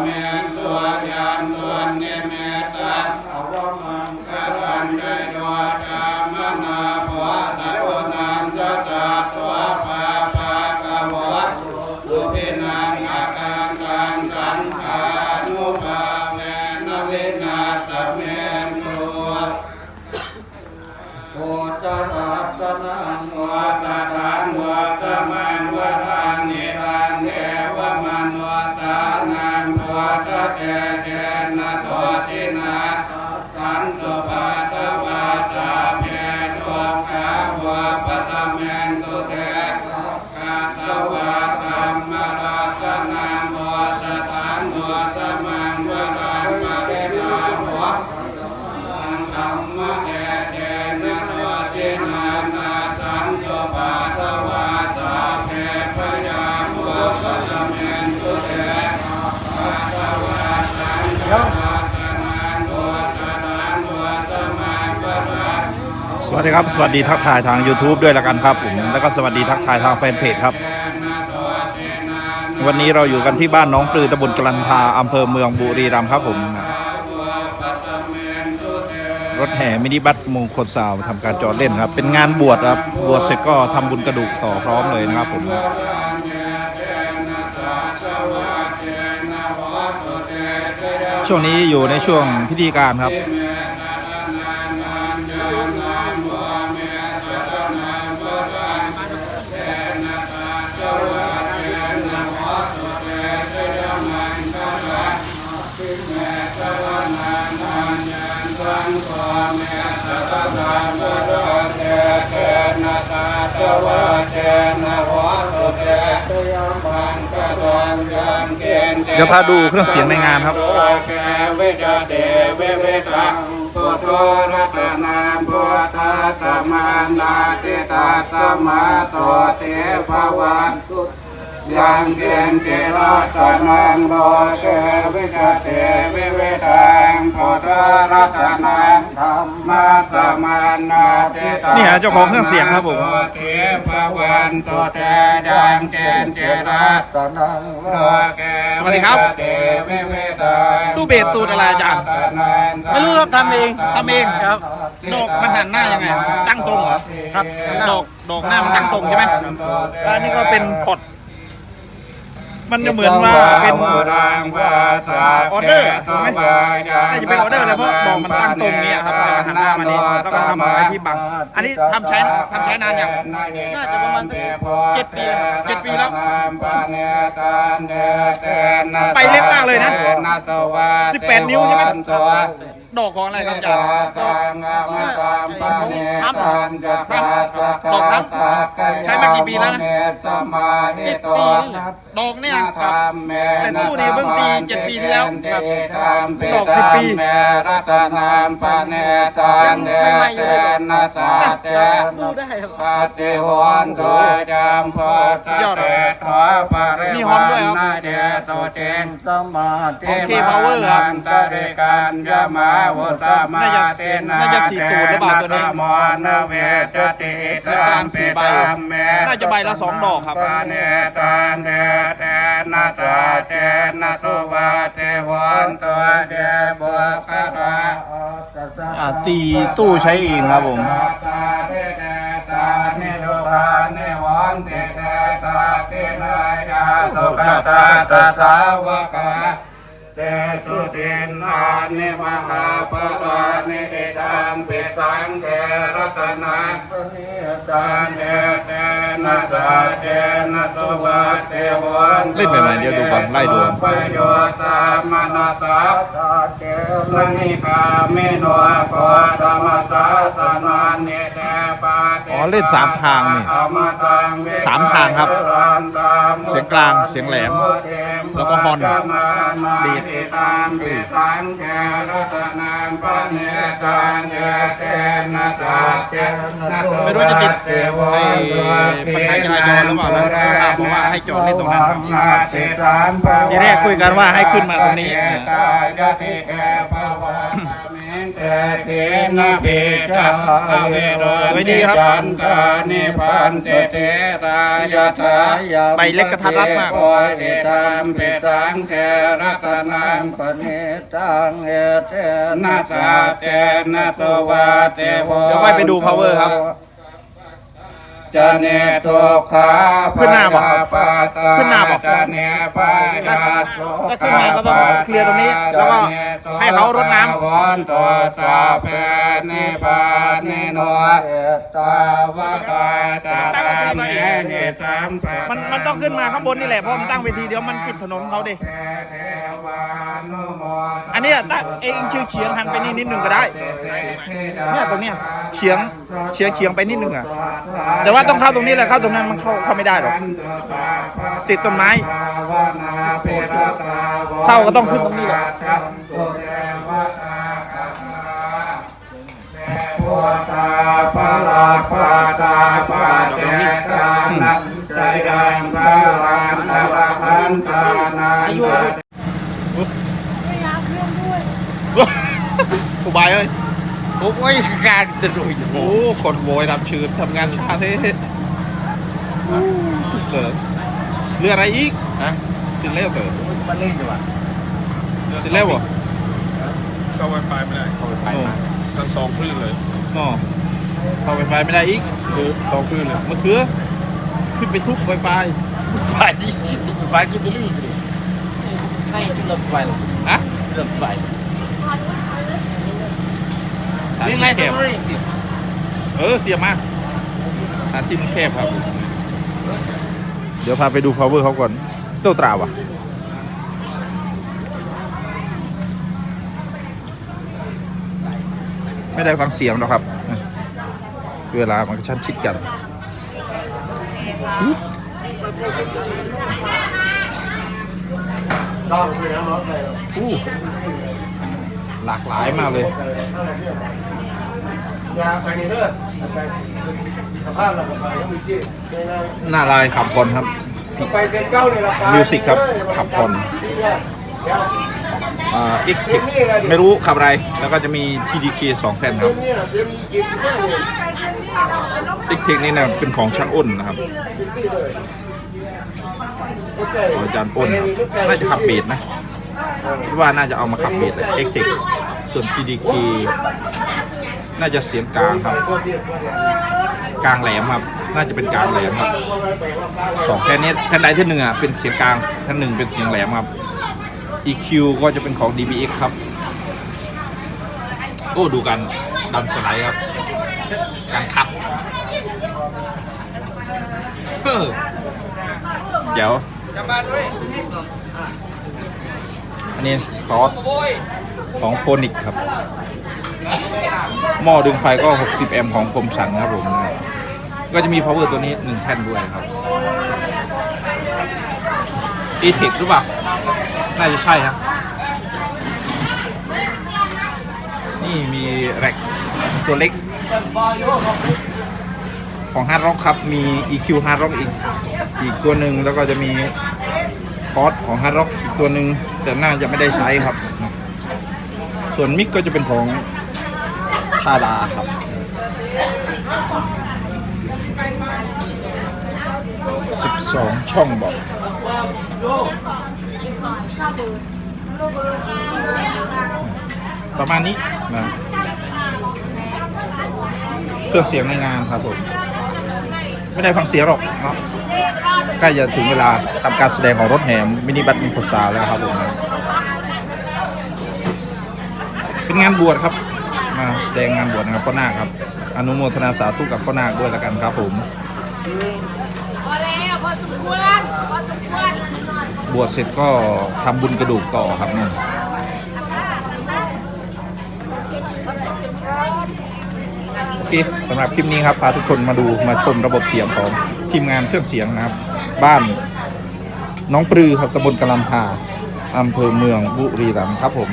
เมนตัวยาะ วัสดีครับ สวัสดีทักทายทาง YouTube ด้วยล้วกันครับผมแล้วก็สวัสดีทักทายทางแฟนเพจครับ วันนี้เราอยู่กันที่บ้านน้องปลือตำบลกลันทาอำเภอเมืองบุรีรัมย์ครับผมรถแห่มินิบัสมงคลสาวทำการจอดเล่นครับ เป็นงานบวชครับ บวชเสร็จก็ทำบุญกระดูกต่อพร้อมเลยนะครับผมช่วงนี้อยู่ในช่วงพิธีการครับ เดี๋ยวพาดูเครื่องเสียงในงานครับแกเวจเดเวเวตังพุโธรัตนาพุทธาตมานาติตาตมาโตเตภวันตุ ยังเกณฑ์เจราตนังโลเกวิจเตวิเวตังพุทธรัตนังธรรมาตมานาติตานี่ฮะเจ้าของเครื่องเสียงครับผมโตเตภวันตุเตยังเกณฑ์เจราตนังโลเกสวัสดีครับเตวิเวตังตู้เบสสูตรอะไรอาจารย์ไม่รู้ครับทำเองทำเองครับดอกมันหันหน้ายังไงตั้งตรงเหรอครับดอกดอกหน้ามันตั้งตรงใช่ไหมอันนี้ก็เป็นพอด มันจะเหมือนว่าเป็นออเดอร์ถูกไหมน่าจะเป็นออเดอร์เลยเพราะดอกมันตั้งตรงเนี้ยครับแล้วก็หันหน้ามานี่แล้วก็ทำเอาไว้ที่บัง อันนี้ทำใช้ทำใช้นานยังน่าจะประมาณเจ็ดปีแล้วเจ็ดปีแล้วไปเล็กมากเลยนะ18นิ้วใช่ไหม ดอกของอะไรครับอาจารย์ดอกครับใช้มากี่ปีแล้วนะเจ็ดปีดอกเนี่ยแต่ตู้นี่เพิ่งตีเจ็ดปีที่แล้วครับดอกสิบปีรัตนามปะเนตานเนเตนะสาเตตู้ได้ครับปฏิหวนตัวจามพอตเตถวปะเรมีฮอนด้วยครับ นาเดโตเจนสมาธิ โอเค power ครับ นันตริการยามาวุตมาน่าจะเตนาน่าจะสี่ตูดหรือเปล่าตัวนี้เตนะมอนเวจติเส้นกลางสี่ใบตามเมน่าจะใบละสองดอกครับปะเนตานเนเตนะตาเจนะสุวาเทวันตัวเดบุคคาอ่าตีตู้ใช้เองครับผมตาเตเตตาเนโลกาเนวันเตเตตาเตนายาตุกตาตาสาวกา เตตุตินนานิมหาปดานิเอตังปิตังเทรัตนาปนิตาเนเตนะสาเจนะตุวะเทวันเล่นแบบไหนเดี๋ยวดูก่อนไล่ดูปโยตามนาสาเจลนิกาเมโนโกธรรมสาสนานิเตปาเตอ๋อเล่นสามทางนี่อมตังเวสามทางครับ เสียงกลางเสียงแหลม แล้วก็ฮอนดีดีดตามเวทังแกรัตนามปะเนตานเยเตนะตาเจนะโตไม่รู้จะติดเทวไอ้นปัญหาจราจรหรือเปล่านะเพราะว่าบอกว่าให้จอดเล่นตรงนั้นครับนาติตานภวทีแรกคุยกันว่าให้ขึ้นมาตรงนี้ เตตายะติแกภวะเมนะเปจาเวโรสวยดีครับจันตานิพันเตเตรายาทายาใบเล็กกระทัดรัดมากเดตัมเปตังแกรัตนังปณิตังเอเตนะตาเตนะตวาเตโวเดี๋ยวค่ไปดู power ครับ จะเนตุขาขึ้นหน้าบอกปาตาขึ้นหน้าบอกจะเนปายาโสก็ขึ้นมาก็ต้องเคลียร์ตรงนี้แล้วก็ให้เขารดน้ำวันตัวตาเปนิปานิโนเอตาวะตาตาตาเมนิตัมปะมันมันต้องขึ้นมาข้างบนนี่แหละเพราะมันตั้งเวทีเดี๋ยวมันปิดถนนเขาดิอันเนี้ยตั้งเองเฉียงเฉียงหันไปนี่นิดหนึ่งก็ได้เนี่ยตรงเนี้ย เฉียงเฉียงเฉียงไปนิดหนึ่งอะแต่ว่าต้องเข้าตรงนี้แหละเข้าตรงนั้นมันเข้าเข้าไม่ได้หรอกติดต้นไม้ เข้าก็ต้องขึ้นตรงนี้แหละพุทธาปะลาปะตาปะเจกานันใจดังพระลานอรหันตานันตากูบายเอ้ย โอ้ยการตรุยโอ้คนโวยรับชืนทำงานช้าเท่เหลือเรืออะไรอีกฮะสินเล่เต๋อมันเล่นจังหวะสินเล่บ่เข้า Wi-Fi ไม่ได้เข้าไปไปโอ้มาทั้งสองคลื่นเลยนอเข้าไฟไฟไม่ได้อีกคือสองคลื่นเลยมะเขือขึ้นไปทุบไฟไฟไฟไฟคือตัวนี้สิให้ขึ้นลมสบายเลยอะขึ้นลมสบาย สถานนี่ที่ไงแคสบตอรี่สิเออเสียมากสถานที่มันแคบครับ เดี๋ยวพาไปดู power เขาก่อนเต้าตราว่ะไม่ได้ฟังเสียงหรอกครับ เวลามันก็ชั้นชิดกันชิดอู้หลากหลายมากเลย ยาไปนี่เด้อไปสภาพเราไปยังมีจี้ง่ายหน้าลายขับคนครับๆไปเซ็นเก้าเลยละไปมิวสิกครับขับผ่อนอ่าอีกอีกไม่รู้ขับอะไร แล้วก็จะมี TDK 2แผ่นครับเนี่ยเซ็นกินเนี่ยเนี่ยติ๊กเทคนี่นะเป็นของช่างอ้นนะครับเป็นที่เลยโอเคของอาจารย์อ้นครับน่าจะขับเบสนะคิดว่าน่าจะเอามาขับเบสเอ็กเทคส่วน TDK น่าจะเสียงกลางครับ กลางแหลมครับ น่าจะเป็นกลางแหลมครับสองแค่นี้แผ่นใดที่หนึ่งอะเป็นเสียงกลางแผ่นหนึ่งเป็นเสียงแหลมครับ EQ ก็จะเป็นของ DBX ครับ โอ้ดูกันดันสไลด์ครับ การคัดเดี๋ยวอันนี้คอสของโพนิกครับ หม้อดึงไฟก็ 60 แอมป์ของคมสันครับผม ก็จะมี power ตัวนี้ 1แผ่นด้วยครับ e t e c หรือเปล่า น่าจะใช่ครับ นี่มีแร็กตัวเล็ก ของฮาร์ดร็อกครับ มี EQ ฮาร์ดร็อกอีกอีกตัวหนึ่งแล้วก็จะมีคอร์สของฮาร์ดร็อกอีกตัวหนึ่งแต่น่าจะไม่ได้ใช้ครับ ส่วนมิกก็จะเป็นของ ทาดาครับ 12 ช่องบอกประมาณนี้นะเครื่องเสียงในงานครับผม ไม่ได้ฟังเสียงหรอกเนาะใกล้จะถึงเวลาทำการแสดงของรถแห่มินิบัตมินโคซาแล้วครับผม เป็นงานบวชครับ มาแสดงงานบวชนะครับพ่อนาคครับ อนุโมทนาสาธุกับพ่อนาคด้วยแล้วกันครับผม พอแล้วพอสมควรพอสมควรบวชเสร็จก็ทำบุญกระดูกต่อครับนี่โอเคสำหรับคลิปนี้ครับพาทุกคนมาดูมาชมระบบเสียงของทีมงานเครื่องเสียงนะครับ บ้านน้องปลือครับตำบลกะลำพาอำเภอเมืองบุรีรัมย์ครับผม